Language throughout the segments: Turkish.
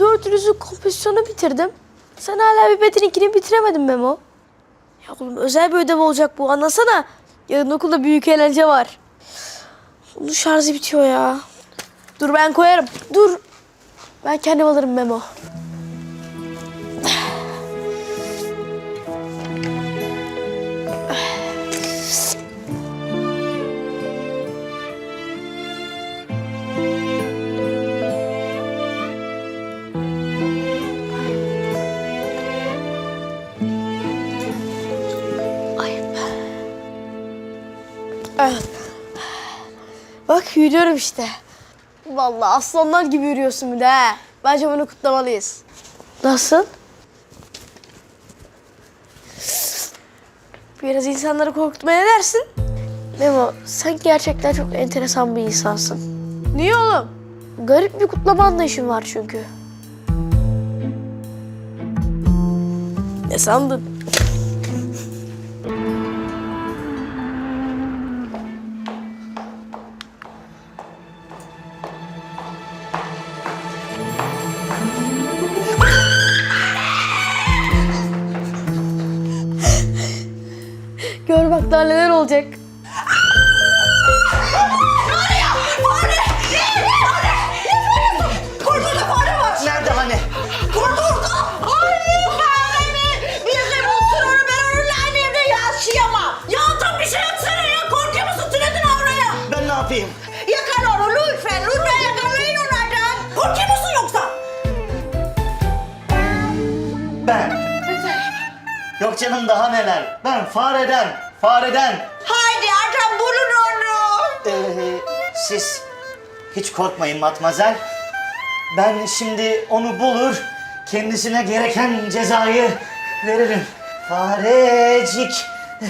dördünüzün kompozisyonu bitirdim. Sen hala bir Betin'inkini bitiremedin Memo. Ya oğlum özel bir ödev olacak bu anlasana. Yarın okulda büyük eğlence var. Bunun şarjı bitiyor ya. Dur ben koyarım. Dur. Ben kendim alırım Memo. Evet. Bak yürüyorum işte. Vallahi aslanlar gibi yürüyorsun bir de. Bence bunu kutlamalıyız. Nasıl? Biraz insanları korkutmaya dersin? Memo, sen gerçekten çok enteresan bir insansın. Niye oğlum? Garip bir kutlama anlayışın var çünkü. Ne sandın? Olacak. Kurtuldu fare var. Nerede hani? Kurtuldu. Ay fare mi? Bizim o sırrı ben aynı evde yaşayamam. Ya tam bir şey yapsana ya. Korkuyor musun? Tünedin oraya. Ben ne yapayım? Yakal onu lütfen. Lütfen yakalayın onlardan. Korkuyor musun yoksa? Ben. Yok canım daha neler. Ben fareden, fareden. Haydi Erkan bulun onu. Ee, siz hiç korkmayın matmazel. Ben şimdi onu bulur, kendisine gereken cezayı veririm. Farecik.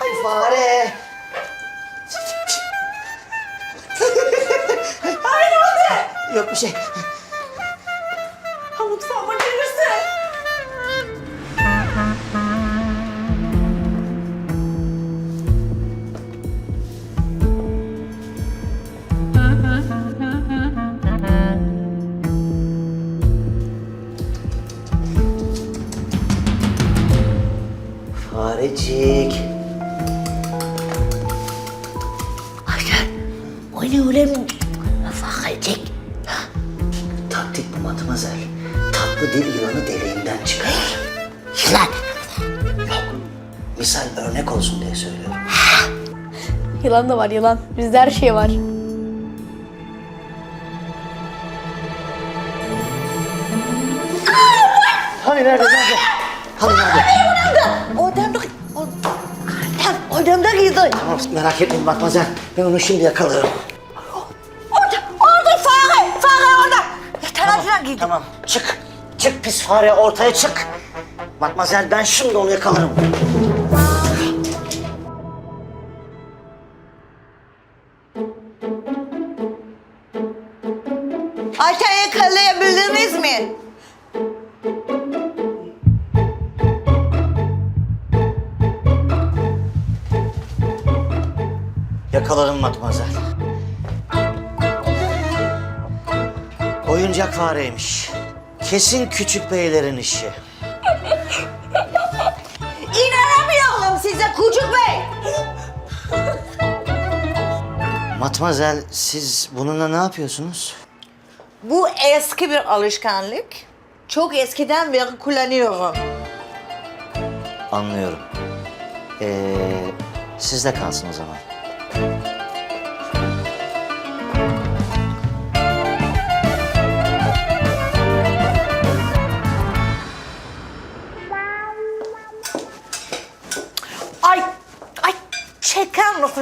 Ay fare. Ay ne oldu? Yok bir şey. Ayşen. O ne öyle mi? Farecik. Taktik bu matmazel. Tatlı dil yılanı deliğinden çıkarır. Yılan. Misal örnek olsun diye söylüyorum. Yılan da var yılan. Bizde her şey var. Hani nerede, nerede? Hani nerede? Adam odamda gizli. Tamam merak etmeyin matmazel. Ben onu şimdi yakalarım. Orada, orada fare. Fare orada. Tarafına gidin. Tamam çık. Çık pis fare ortaya çık. Matmazel ben şimdi onu yakalarım. Yakalarım matmazel. Oyuncak fareymiş. Kesin küçük beylerin işi. İnanamıyorum size Kucuk Bey. Matmazel siz bununla ne yapıyorsunuz? Bu eski bir alışkanlık. Çok eskiden beri kullanıyorum. Anlıyorum. Ee, sizde kalsın o zaman.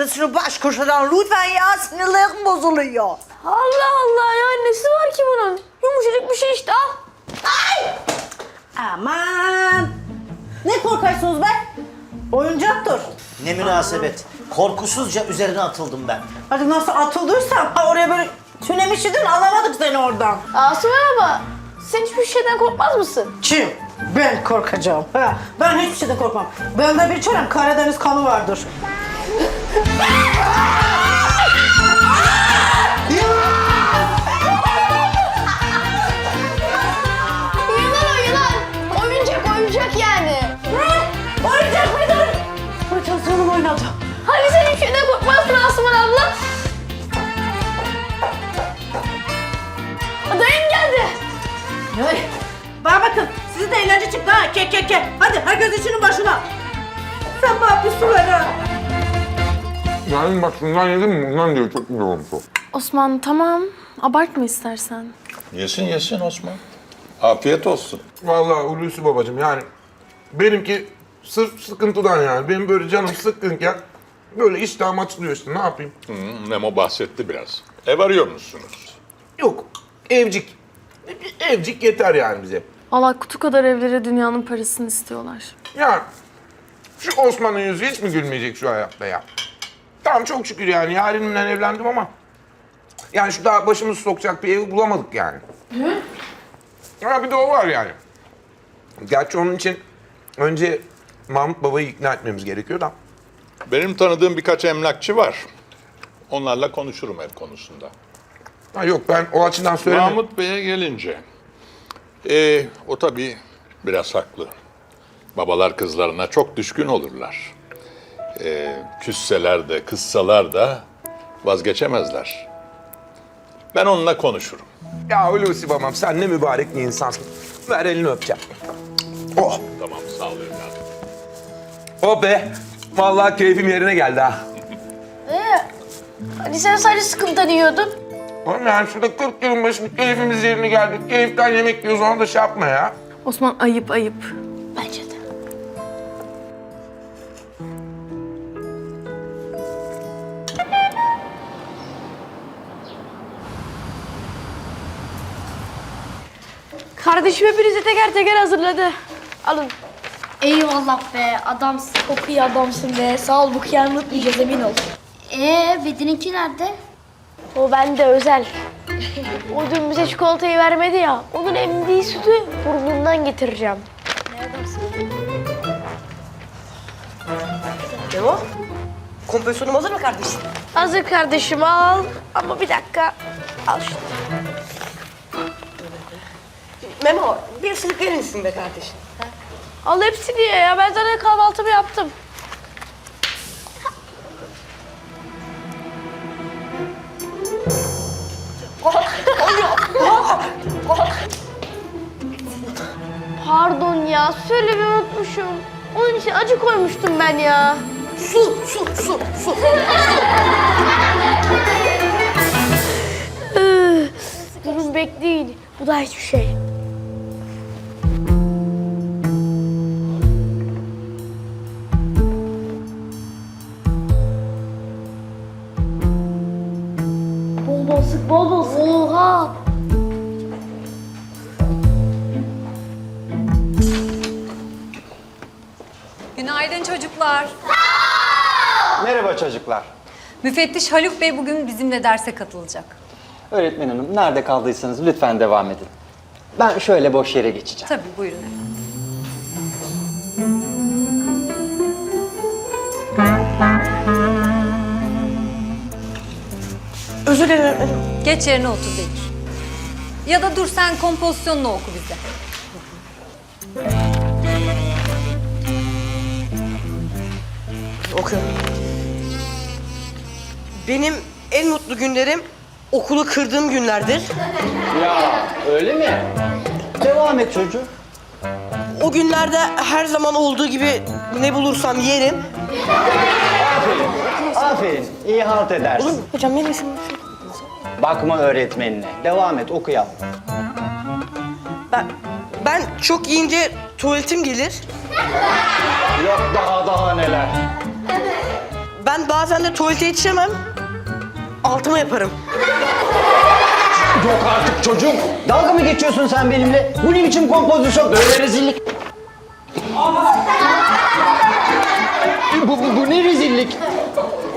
Şunu baş köşeden lütfen ya sinirlerim bozuluyor. Allah Allah ya nesi var ki bunun? Yumuşacık bir şey işte al. Ay! Aman! Ne korkarsınız be? Oyuncaktır. Ne münasebet. Korkusuzca üzerine atıldım ben. Hadi nasıl atıldıysan ha, oraya böyle tünemişydin alamadık seni oradan. Asuman abla sen hiçbir şeyden korkmaz mısın? Kim? Ben korkacağım. Ha, ben hiçbir şeyden korkmam. Bende bir çorem Karadeniz kanı vardır. Yılan o yılan. Oyuncak oyuncak yani. Ne? Oyuncak mı dur? Fırçalı sanım oynadı. Hani sen hiç şeyden korkmazsın abla? Dayım geldi. Ay, Bana bakın sizi de eğlence çıktı. Ke ke ke. Hadi herkes işinin başına. Sen ne yapıyorsun lan ha? Yani bak şundan yedim mi? Bundan diyor çok güzel olmuş o. Osman tamam. Abartma istersen. Yesin yesin Osman. Afiyet olsun. Vallahi Hulusi babacığım yani benimki sırf sıkıntıdan yani. Benim böyle canım sıkkınken böyle iştahım açılıyor işte ne yapayım? Hı, Memo bahsetti biraz. Ev arıyor musunuz? Yok evcik. Bir Evcik yeter yani bize. Valla kutu kadar evlere dünyanın parasını istiyorlar. Ya şu Osman'ın yüzü hiç mi gülmeyecek şu hayatta ya? Tamam çok şükür yani yarenimle evlendim ama yani şu daha başımızı sokacak bir ev bulamadık yani. Ha bir de o var yani. Gerçi onun için önce Mahmut Baba'yı ikna etmemiz gerekiyor da. Benim tanıdığım birkaç emlakçı var. Onlarla konuşurum ev konusunda. Ha yok ben o açıdan söylemedim. Mahmut Bey'e gelince, ee, o tabii biraz haklı. Babalar kızlarına çok düşkün olurlar. Ee, küsseler de, kızsalar da vazgeçemezler. Ben onunla konuşurum. Ya Hulusi babam sen ne mübarek bir insansın. Ver elini öpeceğim. Oh, Tamam, sağ ol evladım. oh be. Vallahi keyfim yerine geldi ha. Hani sen sadece sıkıntıdan yiyordun. Oğlum yani şurada 40 yılın başında keyfimiz yerine geldi. Keyiften yemek yiyoruz onu da şey yapma ya. Osman ayıp ayıp. Kardeşim hepinize teker teker hazırladı. Alın. Eyvallah be adamsın. Çok iyi adamsın be. Sağ ol bu kıyamı unutmayacağız emin ol. Ee Bedir'inki nerede? O bende özel. o dün bize çikolatayı vermedi ya. Onun emdiği sütü burnundan getireceğim. Memo, kompozisyonum hazır mı kardeşim? Hazır kardeşim al. Ama bir dakika. Al şunu. Memo, bir ısırık verir misin be kardeşim? Al hepsini ye ya. Ben zaten kahvaltımı yaptım. Pardon ya. Söylemeyi unutmuşum. Onun için acı koymuştum ben ya. Su, su, su, su. Durun bekleyin. Bu da hiçbir şey. Günaydın çocuklar. Merhaba çocuklar. Müfettiş Haluk Bey bugün bizimle derse katılacak. Öğretmen hanım nerede kaldıysanız lütfen devam edin. Ben şöyle boş yere geçeceğim. Tabii buyurun efendim. Özür dilerim. Geç yerine otur Bekir. Ya da dur sen kompozisyonunu oku bize. Okuyorum. Benim en mutlu günlerim okulu kırdığım günlerdir. Ya öyle mi? Devam et çocuğum. O günlerde her zaman olduğu gibi ne bulursam yerim. Aferin. iyi halt edersin. Hocam benim isim Bakma öğretmenine. Devam et oku yavrum. Ben, ben çok yiyince tuvaletim gelir. Yok daha daha neler. Ben bazen de tuvalete yetişemem. Altıma yaparım. Yok artık çocuğum. Dalga mı geçiyorsun sen benimle? Bu ne biçim kompozisyon? Böyle rezillik. bu, bu, bu ne rezillik?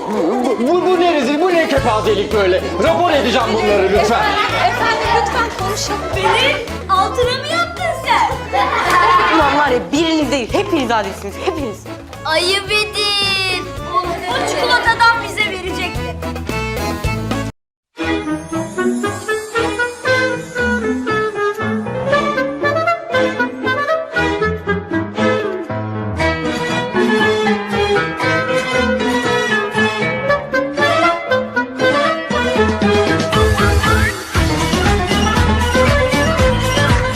Bu, bu, bu ne rezil, bu ne kepazelik böyle? Rapor edeceğim bunları lütfen. Efendim lütfen konuşalım. Altına mı yaptın sen? Ulan var ya biriniz değil, hepiniz adilsiniz, hepiniz. Ayıp edin. Çikolatadan bize verecekti.